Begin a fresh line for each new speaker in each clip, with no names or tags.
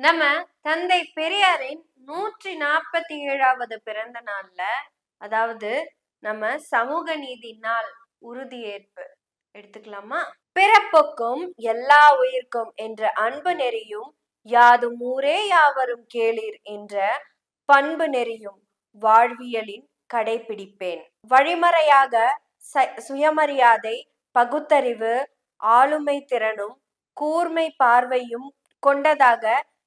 நம்ம தந்தை பெரியாரின் நூற்றி நாற்பத்தி ஏழாவது பிறந்த நாள்ல அதாவது நம்ம சமூக நீதி நாள் உறுதியேற்பு எடுத்துக்கலாமா? பிறப்புக்கும் எல்லா உயிர்க்கும் என்ற அன்பு நெறியும் யாதும் ஊரே யாவரும் கேளீர் என்ற பண்பு நெறியும் வாழ்வியலின் கடைபிடிப்பேன் வழிமறையாக ச- சுயமரியாதை பகுத்தறிவு ஆளுமை திறனும் கூர்மை பார்வையும் கொண்டதாக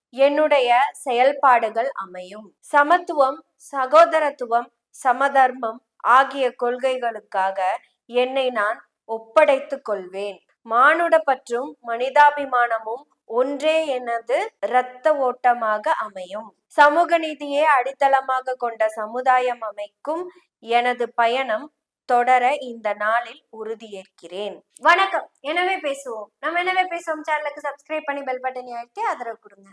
என்னுடைய செயல்பாடுகள் அமையும். சமத்துவம் சகோதரத்துவம் சமதர்மம் ஆகிய கொள்கைகளுக்காக என்னை நான் ஒப்படைத்துக் கொள்வேன். மானுட பற்றும் மனிதாபிமானமும் ஒன்றே எனது இரத்த ஓட்டமாக அமையும். சமூக நீதியை அடித்தளமாக கொண்ட சமுதாயம் அமைக்கும் எனது பயணம் தொடர இந்த நாளில் உறுதியேற்கிறேன். வணக்கம். எனவே பேசுவோம். நம்ம எனவே பேசுவோம்? சேனலுக்கு சப்ஸ்கிரைப் பண்ணி பெல் பட்டனை அழுத்தி ஆதரவு கொடுங்க.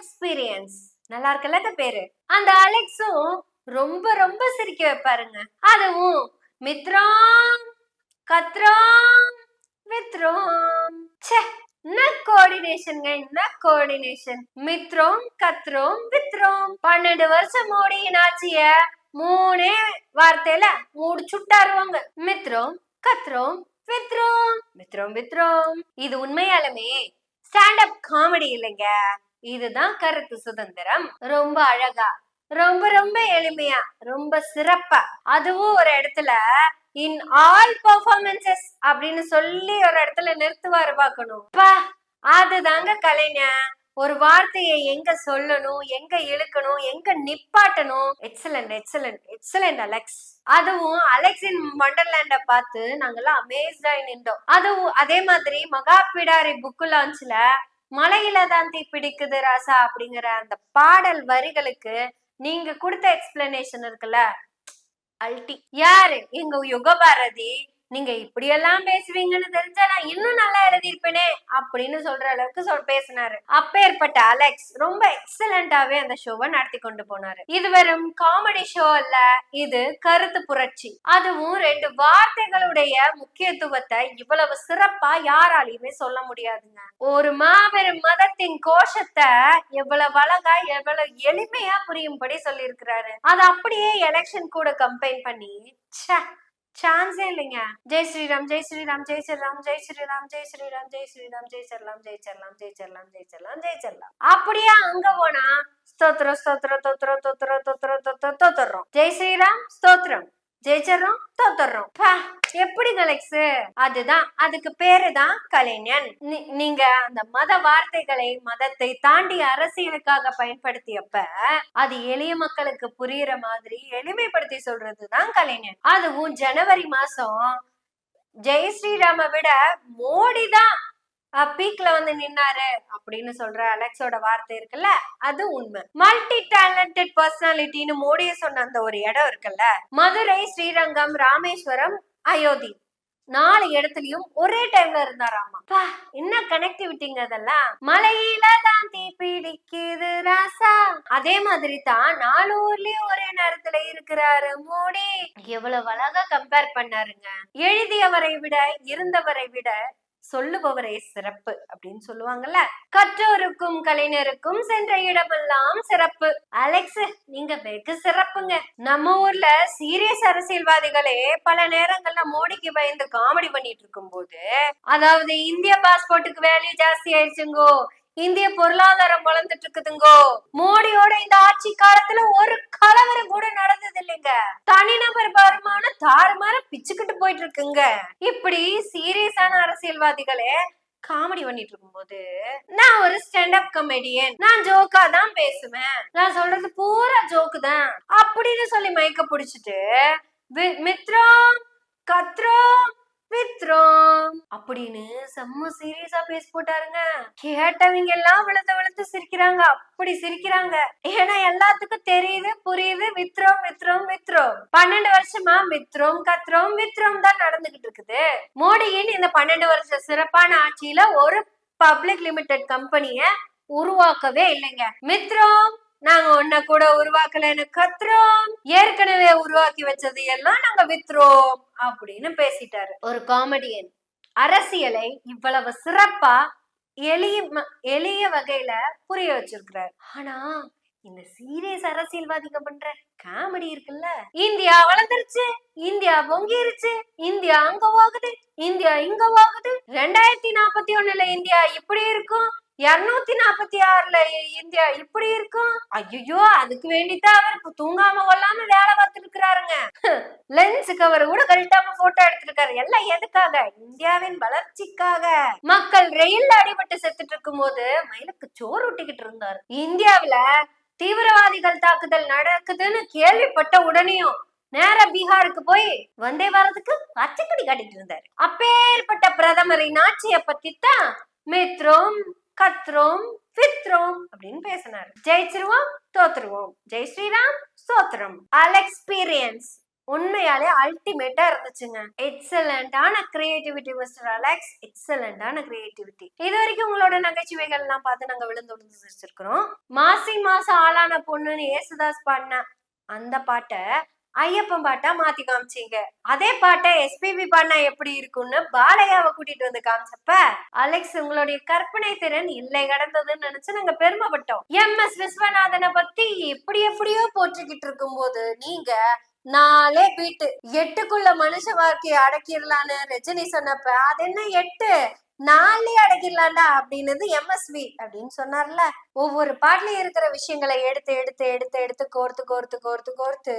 எக்ஸ்பீரியன்ஸ் நல்லா இருக்குல்ல அந்த பேரு? அந்த அலெக்ஸும் ரொம்ப ரொம்ப சிரிக்க வைப்பாருங்க. அதுவும் மித்ரோம் கத்ரோம் வித்ரோம் சே என்ன கோஆர்டினேஷன்ங்க என்ன கோஆர்டினேஷன் மித்ரோம் கத்ரோம் வித்ரோம். பன்னெண்டு வருஷம் மோடியின் ஆட்சிய மூணே வார்த்தையில முடிச்சுட்டாருவாங்க மித்ரோம் கத்ரோம் வித்ரோம். மித்ரோம் வித்ரோம். இது உண்மையாலுமே ஸ்டாண்ட் அப் காமெடி இல்லைங்க. இதுதான் கருத்து சுதந்திரம். ரொம்ப அழகா ரொம்ப ரொம்ப எளிமையா ரொம்ப சிறப்பா. அதுவும் ஒரு இடத்துல இன் ஆல் பெர்ஃபார்மன்சஸ் அப்படின்னு சொல்லி ஒரு இடத்துல நிறுத்துவாரு பார்க்கணும். அதுதாங்க கலைஞர் ஒரு வார்த்தையை எங்க சொல்லணும் எங்க இழுக்கணும் எங்க நிப்பாட்டணும். எக்ஸலண்ட் எக்ஸலண்ட் எக்ஸலண்ட் அலெக்ஸ் அதுவும் அலெக்ஸின் வண்டர்லேண்ட பார்த்து நாங்கெல்லாம் அமேஸ்டாய் நின்றோம். அதுவும் அதே மாதிரி மகாபிடாரி புக்கு லான்ச்ல மலையில தான் தீ பிடிக்குது ராசா அப்படிங்கிற அந்த பாடல் வரிகளுக்கு நீங்க கொடுத்த எக்ஸ்பிளனேஷன் இருக்குல்ல அல்டி. யாரு? எங்க யுகபாரதி. நீங்க இப்படியெல்லாம் பேசுவீங்கன்னு தெரிஞ்சா நான் இன்னும் நல்லா எழுதியிருப்பேனே அப்படின்னு சொல்ற அளவுக்கு சொல் பேசினாரு. அப்பேற்பட்ட அலெக்ஸ் ரொம்ப எக்ஸலண்டாவே அந்த ஷோவை நடத்தி கொண்டு போனாரு. இது வெறும் காமெடி ஷோ அல்ல இது கருத்து புரட்சி. அதுவும் ரெண்டு வார்த்தைகளுடைய முக்கியத்துவத்தை இவ்வளவு சிறப்பா யாராலையுமே சொல்ல முடியாதுங்க. ஒரு மாபெரும் மதத்தின் கோஷத்தை எவ்வளவு அழகா எவ்வளவு எளிமையா புரியும்படி சொல்லியிருக்கிறாரு. அது அப்படியே எலெக்ஷன் கூட கம்பைன் பண்ணி ச்சே சான்ஸே இல்லைங்க ஜெய் ஸ்ரீராம் ஜெய் ஸ்ரீராம் ஜெய் ஸ்ரீராம் ஜெய் ஸ்ரீராம் ஜெய் ஸ்ரீராம் ஜெய் ஸ்ரீராம் ஜெய் சர்லாம் ஜெய் சர்லாம் ஜெய் சர்லாம் ஜெய் சர்லாம் ஜெய் சர்லாம் அப்படியே அங்க போனா ஸ்தோத்திரம் ஸ்தோத்திரம் தோத்திரம் தோத்திரம் தோத்திரம் தோத்திரம் தோத்துறோம் ஜெய் ஸ்ரீராம் ஸ்தோத்திரம் ஜெயிச்சிடறோம் தோத்துறோம் பா, எப்படி கலெக்ஸ் அதுதான் அதுக்கு பேரு தான் கலைஞன் நீங்க அந்த மத வார்த்தைகளை மதத்தை தாண்டி அரசியலுக்காக பயன்படுத்தியப்ப அது எளிய மக்களுக்கு புரியுற மாதிரி எளிமைப்படுத்தி சொல்றதுதான் கலைஞன். அதுவும் ஜனவரி மாசம் ஜெய் ஸ்ரீராம விட மோடி தான் பீக்ல வந்து நின்னாரு அப்படின்னு சொல்ற அலெக்ஸோட வார்த்தை இருக்குல்ல அது உண்மை. மல்டி டேலண்டட் பர்சனாலிட்டின்னு மோடிய சொன்ன அந்த ஒரு இடம் இருக்குல்ல மதுரை ஸ்ரீரங்கம் ராமேஸ்வரம் அயோத்தி. நாலு இடத்துலயும் ஒரே டைம்ல இருந்தாராமா பா என்ன கனெக்டிவிட்டிங்க அதெல்லாம் மலையில தான் தீ பிடிக்குது ராசா. அதே மாதிரி தான் நாலு ஊர்லயும் ஒரே நேரத்துல இருக்கிறாரு மோடி. எவ்வளவு அழகா கம்பேர் பண்ணாருங்க. எழுதியவரை விட இருந்தவரை விட சொல்லுபவரே சிறப்பு அப்படின்னு சொல்லுவாங்கல்ல? கற்றோருக்கும் கலைஞருக்கும் சென்ற இடமெல்லாம் சிறப்பு. அலெக்ஸ் நீங்க வெகு சிறப்புங்க. நம்ம ஊர்ல சீரியஸ் அரசியல்வாதிகளே பல நேரங்கள்ல மோடிக்கு பயந்து காமெடி பண்ணிட்டு இருக்கும்போது அதாவது இந்திய பாஸ்போர்ட்டுக்கு வேல்யூ ஜாஸ்தி ஆயிடுச்சுங்கோ இந்திய பொருளாதாரம் வளர்ந்துட்டு இருக்குதுங்கோ மோடியோட இந்த ஆட்சி காலத்துல ஒரு கலவரம் கூட நடந்தது இல்லைங்க தனிநபர் வருமானம் தாறுமாற பிச்சுக்கிட்டு போயிட்டு இருக்குங்க இப்படி சீரியஸான அரசியல்வாதிகளே காமெடி பண்ணிட்டு இருக்கும்போது நான் ஒரு ஸ்டாண்ட் அப் கமெடியன் நான் ஜோக்கா தான் பேசுவேன். நான் சொல்றது பூரா ஜோக்கு தான். அப்படின்னு சொல்லி மயக்க புடிச்சிட்டு மித்ரோ கத்ரோ வித்ரோம் அப்படின்னு செம்ம சீரியஸா பேசி போட்டாருங்க. கேட்டவங்க எல்லாம் விழுந்து விழுந்து சிரிக்கிறாங்க. அப்படி சிரிக்கிறாங்க. ஏன்னா எல்லாத்துக்கும் தெரியுது புரியுது. வித்ரோம் வித்ரோம் வித்ரோம். பன்னெண்டு வருஷமா மித்ரோம் கத்ரோம் வித்ரோம் தான் நடந்துகிட்டு இருக்குது. மோடியின் இந்த பன்னெண்டு வருஷ சிறப்பான ஆட்சியில ஒரு பப்ளிக் லிமிடெட் கம்பெனிய உருவாக்கவே இல்லைங்க. மித்ரோம் நாங்க ஒன்ன கூட உருவாக்கலன்னு கத்துறோம் ஏற்கனவே உருவாக்கி வச்சது எல்லாம் நாங்க வித்துறோம் அப்படின்னு பேசிட்டாரு. ஒரு காமெடியன் அரசியலை இவ்வளவு சிறப்பா எளிய எளிய வகையில புரிய வச்சிருக்கிறார். ஆனா இந்த சீரியஸ் அரசியல்வாதிங்க பண்ற காமெடி இருக்குல்ல? இந்தியா வளர்ந்துருச்சு இந்தியா பொங்கிருச்சு இந்தியா அங்க போகுது இந்தியா இங்க போகுது. ரெண்டாயிரத்தி நாற்பத்தி ஒண்ணுல இந்தியா இப்படி இருக்கும் இருநூத்தி நாற்பத்தி ஆறுல இந்தியா இப்படி இருக்கும்? ஐயோ அதுக்கு வேண்டித்தான் அவர் இப்ப தூங்காம கொள்ளாம வேலை பார்த்துட்டு இருக்கிறாருங்க லென்ஸ் கவர் கூட கழட்டாம போட்டோ எடுத்திருக்காரு எல்லாம் எதுக்காக? இந்தியாவின் வளர்ச்சிக்காக. மக்கள் ரயில்ல அடிபட்டு செத்துட்டு இருக்கும்போது மயிலுக்கு சோறு ஊட்டிக்கிட்டு இருந்தாரு. இந்தியாவுல தீவிரவாதிகள் தாக்குதல் நடக்குதுன்னு கேள்விப்பட்ட உடனேயும் நேர பீகாருக்கு போய் வந்தே வரதுக்கு பச்சைக்கடி காட்டிட்டு இருந்தாரு. அப்பேற்பட்ட பிரதமரின் நாச்சிய பத்தி தான் மித்ரோம் கத்ரோம் வித்ரோம் அப்படின்னு பேசினார். ஜெயிச்சிருவோம் தோத்துருவோம். ஜெய் ஸ்ரீராம் சோத்ரம் அலெக்ஸ்பீரியன்ஸ் உண்மையாலே அல்டிமேட்டா இருந்துச்சுங்க. எக்ஸலண்டான கிரியேட்டிவிட்டி மிஸ்டர் அலெக்ஸ் எக்ஸலண்டான கிரியேட்டிவிட்டி இது வரைக்கும் உங்களோட நகைச்சுவைகள் எல்லாம் பார்த்து நாங்க விழுந்து விழுந்து வச்சிருக்கிறோம் மாசி மாசம் ஆளான பொண்ணுன்னு ஏசுதாஸ் பாடின அந்த பாட்டை ஐயப்பன் பாட்டா மாத்தி காமிச்சீங்க. அதே பாட்டை எஸ்பிபி பாடினா எப்படி இருக்கும்னு பாலையாவை கூட்டிட்டு வந்து காமிச்சப்ப அலெக்ஸ் உங்களுடைய கற்பனை திறன் இல்லை கடந்ததுன்னு நினைச்சு நாங்க பெருமைப்பட்டோம். எம் எஸ் விஸ்வநாதனை பத்தி எப்படி எப்படியோ போற்றிக்கிட்டு இருக்கும்போது நீங்க நாலே பீட்டு எட்டுக்குள்ள மனுஷ வாழ்க்கையை அடக்கிடலான்னு ரஜினி சொன்னப்ப அது என்ன எட்டு? நாளே அடக்கிடலாம்டா அப்படின்னது எம்எஸ்வி அப்படின்னு சொன்னார்ல. ஒவ்வொரு பாட்டுலயும் இருக்கிற விஷயங்களை எடுத்து எடுத்து எடுத்து எடுத்து கோர்த்து கோர்த்து கோர்த்து கோர்த்து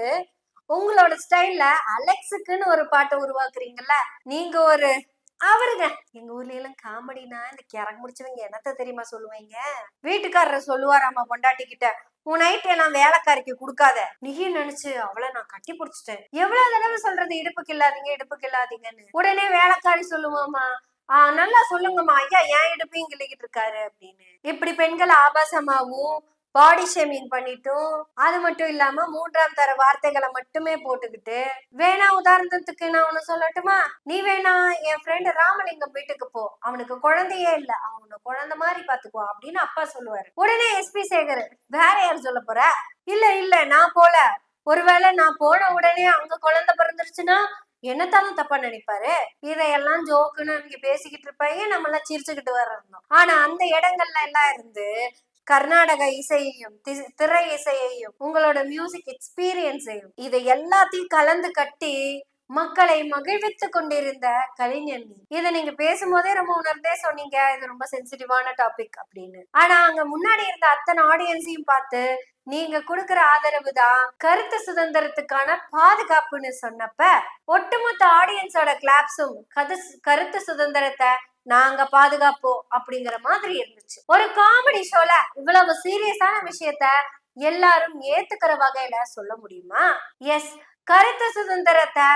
உங்களோட ஸ்டைல்ல அலெக்ஸுக்குன்னு ஒரு பாட்டை உருவாக்குறீங்கல்ல நீங்க ஒரு அவருங்க. எங்க ஊர்ல எல்லாம் காமெடினா இந்த கிறங்க முடிச்சவங்க என்னத்த தெரியுமா சொல்லுவீங்க? வீட்டுக்காரர் சொல்லுவாராமா பொண்டாட்டி கிட்ட உன் நைட் நான் வேலைக்காரிக்கு கொடுக்காத. நீயும் நினைச்சு அவளை நான் கட்டி பிடிச்சிட்டேன். எவ்வளவு தடவை சொல்றது? இடுப்புக்கு இல்லாதீங்க இடுப்புக்கு இல்லாதீங்கன்னு. உடனே வேலைக்காரி சொல்லுவாமா ஆஹ் நல்லா சொல்லுங்கம்மா. ஐயா ஏன் இடுப்பையும் கிள்ளிக்கிட்டு இருக்காரு அப்படின்னு. இப்படி பெண்கள் ஆபாசமாவும் பாடி ஷேமிங் பண்ணிட்டும் அது மட்டும் இல்லாம மூன்றாம் தர வார்த்தைகளை மட்டுமே போட்டுக்கிட்டு வேணா உதாரணத்துக்கு நான் ஒண்ணு சொல்லட்டுமா? நீ வேணா என் ஃப்ரெண்டு ராமலிங்கம் வீட்டுக்கு போ. அவனுக்கு குழந்தையே இல்ல. அவனு குழந்தை மாதிரி பாத்துக்குவான் அப்படின்னு அப்பா சொல்லுவாரு. உடனே எஸ்பி சேகர் வேற யார் சொல்ல போற? இல்ல இல்ல நான் போல. ஒருவேளை நான் போன உடனே அங்க குழந்தை பிறந்துருச்சுன்னா என்னத்தாலும் தப்பா நினைப்பாரு? இதையெல்லாம் ஜோக்குன்னு அவங்க பேசிக்கிட்டு இருப்பாங்க நம்ம எல்லாம் சிரிச்சுக்கிட்டு வர இருந்தோம் ஆனா அந்த இடங்கள்ல எல்லாம் இருந்து கர்நாடக இசையையும் தி- திரை இசையையும் உங்களோட மியூசிக் எக்ஸ்பீரியன்ஸையும் இதை எல்லாத்தையும் கலந்து கட்டி மக்களை மகிழ்வித்து கொண்டிருந்த கலைஞர் இதை நீங்க பேசும்போதே ரொம்ப உணர்ந்தே சொன்னீங்க. இது ரொம்ப சென்சிட்டிவான டாபிக் அப்படின்னு. ஆனா அங்க முன்னாடி இருந்த அத்தனை ஆடியன்ஸையும் பார்த்து நீங்க கொடுக்கற ஆதரவு தான் கருத்து சுதந்திரத்துக்கான பாதுகாப்புன்னு சொன்னப்ப ஒட்டுமொத்த ஆடியன்ஸோட கிளாப்ஸும் கருத்து சுதந்திரத்தை நாங்க பாதுகாப்போம் அப்படிங்கிற மாதிரி இருந்துச்சு. ஒரு காமெடி ஷோல இவ்வளவு சீரியஸான விஷயத்த எல்லாரும் ஏத்துக்கிற வகையில சொல்ல முடியுமா? எஸ் கருத்து சுதந்திரத்தை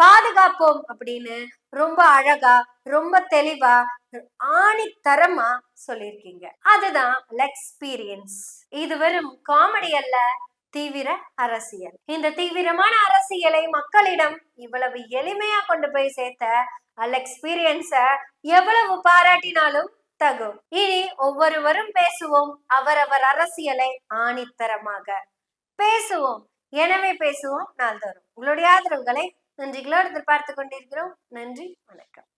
பாதுகாப்போம் அப்படின்னு ரொம்ப அழகா ரொம்ப தெளிவா ஆணித்தரமா சொல்லியிருக்கீங்க. அதுதான் எக்ஸ்பீரியன்ஸ் இது வெறும் காமெடி அல்ல தீவிர அரசியல். இந்த தீவிரமான அரசியலை மக்களிடம் இவ்வளவு எளிமையா கொண்டு போய் சேர்த்த அல் எக்ஸ்பீரியன்ஸ எவ்வளவு பாராட்டினாலும் தகும். இனி ஒவ்வொருவரும் பேசுவோம் அவரவர் அரசியலை ஆணித்தரமாக. பேசுவோம். எனவே பேசுவோம் நாள்தோறும். உங்களுடைய ஆதரவுகளை நன்றிகளோடு எதிர்பார்த்து கொண்டிருக்கிறோம். நன்றி. வணக்கம்.